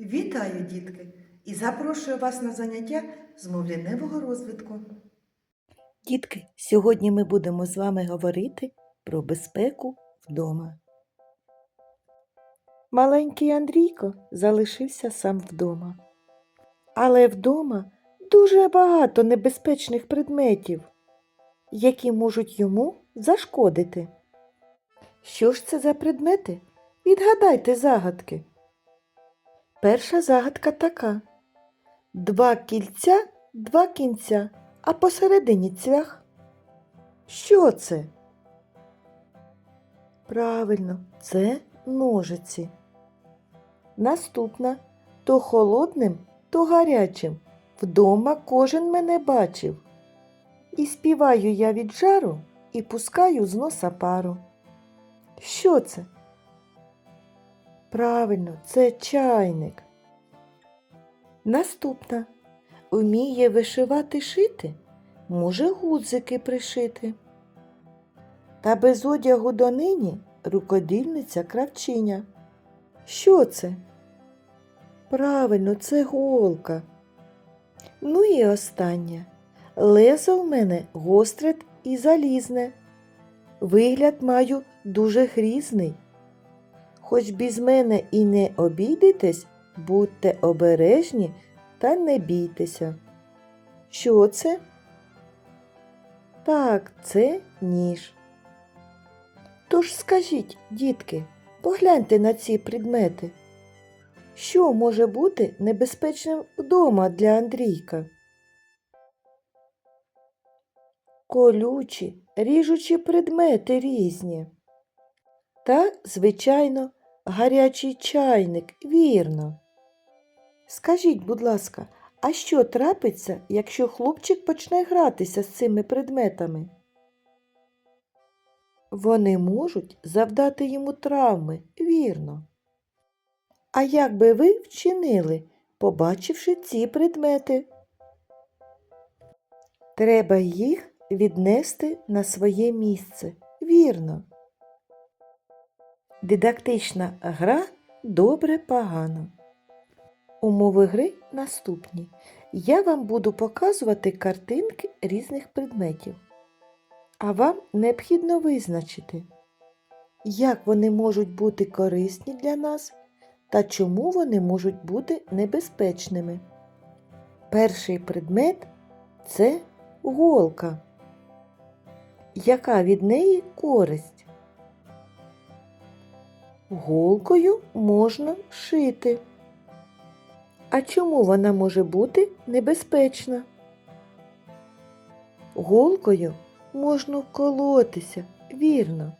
Вітаю, дітки! І запрошую вас на заняття з мовляневого розвитку. Дітки, сьогодні ми будемо з вами говорити про безпеку вдома. Маленький Андрійко залишився сам вдома. Але вдома дуже багато небезпечних предметів, які можуть йому зашкодити. Що ж це за предмети? Відгадайте загадки. Перша загадка така: два кільця, два кінця, а посередині цвях. Що це? Правильно, це ножиці. Наступна то холодним, то гарячим. Вдома кожен мене бачив. І співаю я від жару і пускаю з носа пару. Що це? Правильно, це чайник. Наступна. Вміє вишивати шити, може гудзики пришити. Та без одягу донині рукодільниця кравчиня. Що це? Правильно, це голка. Ну і останнє. Лезо в мене гостре і залізне. Вигляд маю дуже грізний. Хоч без мене і не обійдетесь, будьте обережні та не бійтеся. Що це? Так, це ніж. Тож скажіть, дітки, погляньте на ці предмети. Що може бути небезпечним вдома для Андрійка? Колючі, ріжучі предмети різні. Та, звичайно, гарячий чайник, вірно. Скажіть, будь ласка, а що трапиться, якщо хлопчик почне гратися з цими предметами? Вони можуть завдати йому травми, вірно. А як би ви вчинили, побачивши ці предмети? Треба їх віднести на своє місце, вірно. Дидактична гра добре погано. Умови гри наступні. Я вам буду показувати картинки різних предметів. А вам необхідно визначити, як вони можуть бути корисні для нас та чому вони можуть бути небезпечними. Перший предмет це голка. Яка від неї користь? Голкою можна шити. А чому вона може бути небезпечна? Голкою можна вколотися, вірно.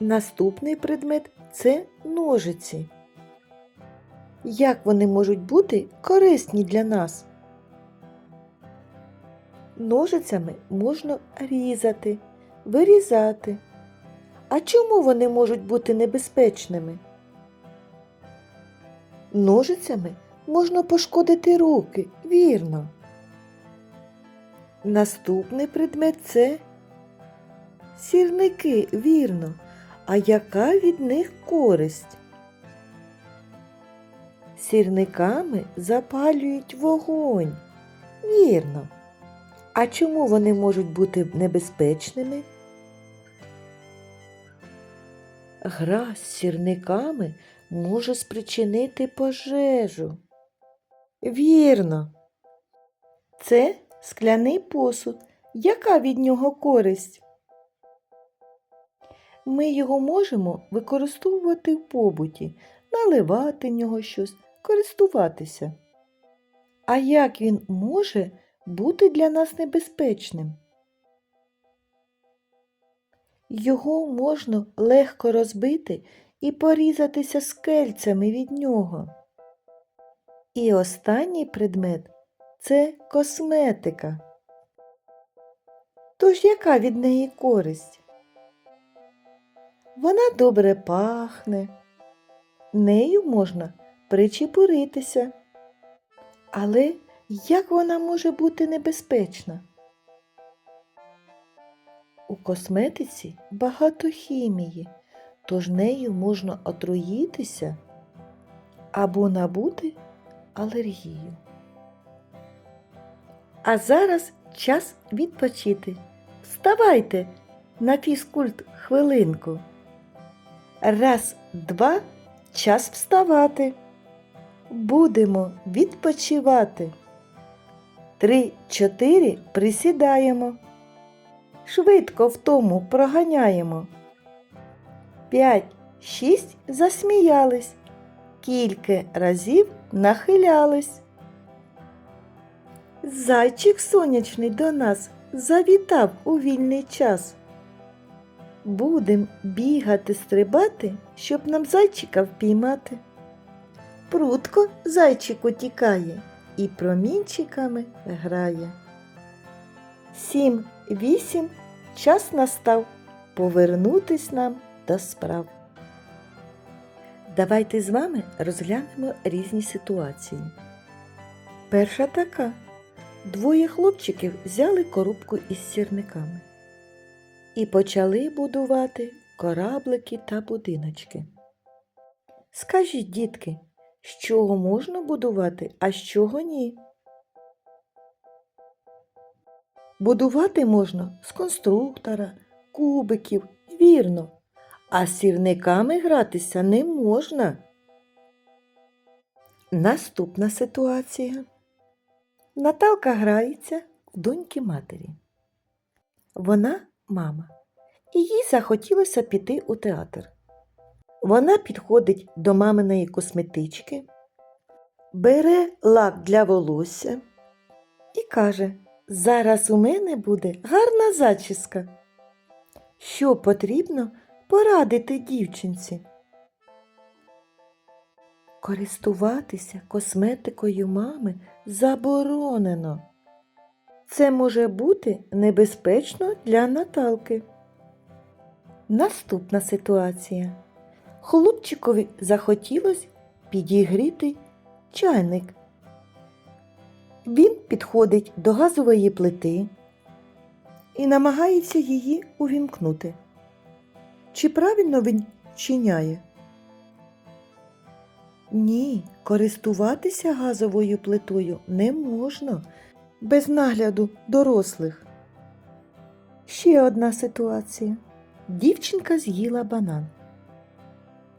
Наступний предмет це ножиці. Як вони можуть бути корисні для нас? Ножицями можна різати, вирізати. А чому вони можуть бути небезпечними? Ножицями можна пошкодити руки, вірно. Наступний предмет це сірники, вірно. А яка від них користь? Сірниками запалюють вогонь. Вірно. А чому вони можуть бути небезпечними? Гра з сірниками може спричинити пожежу. Вірно. Це скляний посуд. Яка від нього користь? Ми його можемо використовувати в побуті, наливати в нього щось, користуватися. А як він може бути для нас небезпечним? Його можна легко розбити і порізатися скельцями від нього. І останній предмет це косметика. Тож яка від неї користь? Вона добре пахне, нею можна причепуритися. Але як вона може бути небезпечна? У косметиці багато хімії, тож нею можна отруїтися або набути алергію. А зараз час відпочити. Вставайте на фізкульт хвилинку. Раз, два, час вставати. Будемо відпочивати. Три, чотири присідаємо. Швидко в тому проганяємо. П'ять, шість засміялись. Кілька разів нахилялись. Зайчик сонячний до нас завітав у вільний час. Будем бігати, стрибати, щоб нам зайчика впіймати. Прутко зайчик утікає і промінчиками грає. Сім, вісім, час настав повернутись нам до справ. Давайте з вами розглянемо різні ситуації. Перша така. Двоє хлопчиків взяли коробку із сірниками і почали будувати кораблики та будиночки. Скажіть, дітки, з чого можна будувати, а з чого ні? Будувати можна з конструктора, кубиків, вірно, а з сірниками гратися не можна. Наступна ситуація. Наталка грається в доньки матері. Вона мама, і їй захотілося піти у театр. Вона підходить до маминої косметички, бере лак для волосся і каже: Зараз у мене буде гарна зачіска. Що потрібно порадити дівчинці? Користуватися косметикою мами заборонено. Це може бути небезпечно для Наталки. Наступна ситуація. Хлопчикові захотілось підігріти чайник. Він підходить до газової плити і намагається її увімкнути. Чи правильно він чиняє? Ні, користуватися газовою плитою не можна без нагляду дорослих. Ще одна ситуація. Дівчинка з'їла банан,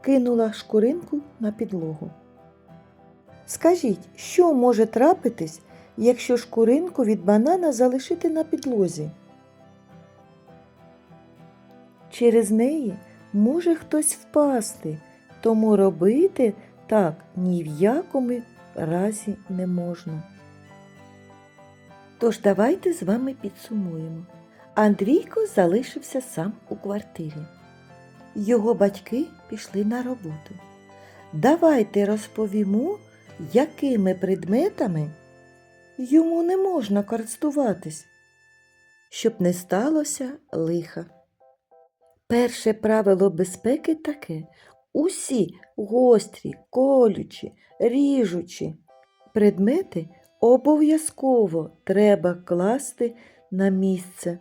кинула шкуринку на підлогу. Скажіть, що може трапитись, якщо шкуринку від банана залишити на підлозі? Через неї може хтось впасти, тому робити так ні в якому разі не можна. Тож давайте з вами підсумуємо. Андрійко залишився сам у квартирі. Його батьки пішли на роботу. Давайте розповімо, якими предметами йому не можна користуватись, щоб не сталося лиха. Перше правило безпеки таке усі гострі, колючі, ріжучі предмети обов'язково треба класти на місце.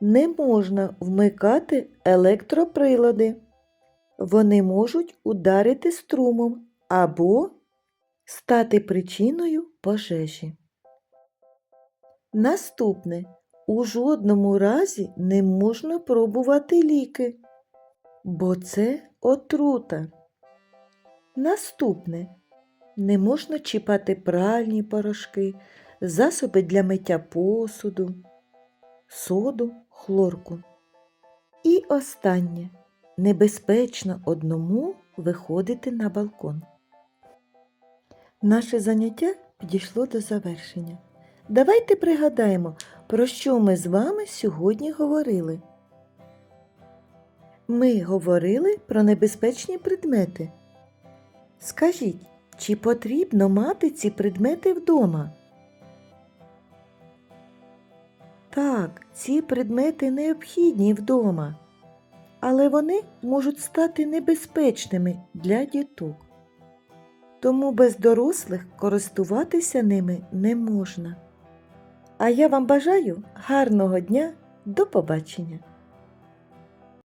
Не можна вмикати електроприлади. Вони можуть ударити струмом або стати причиною пожежі. Наступне. У жодному разі не можна пробувати ліки, бо це отрута. Наступне. Не можна чіпати пральні порошки, засоби для миття посуду, соду, хлорку. І останнє. Небезпечно одному виходити на балкон. Наше заняття підійшло до завершення. Давайте пригадаємо, про що ми з вами сьогодні говорили. Ми говорили про небезпечні предмети. Скажіть, чи потрібно мати ці предмети вдома? Так, ці предмети необхідні вдома, але вони можуть стати небезпечними для діток. Тому без дорослих користуватися ними не можна. А я вам бажаю гарного дня, до побачення!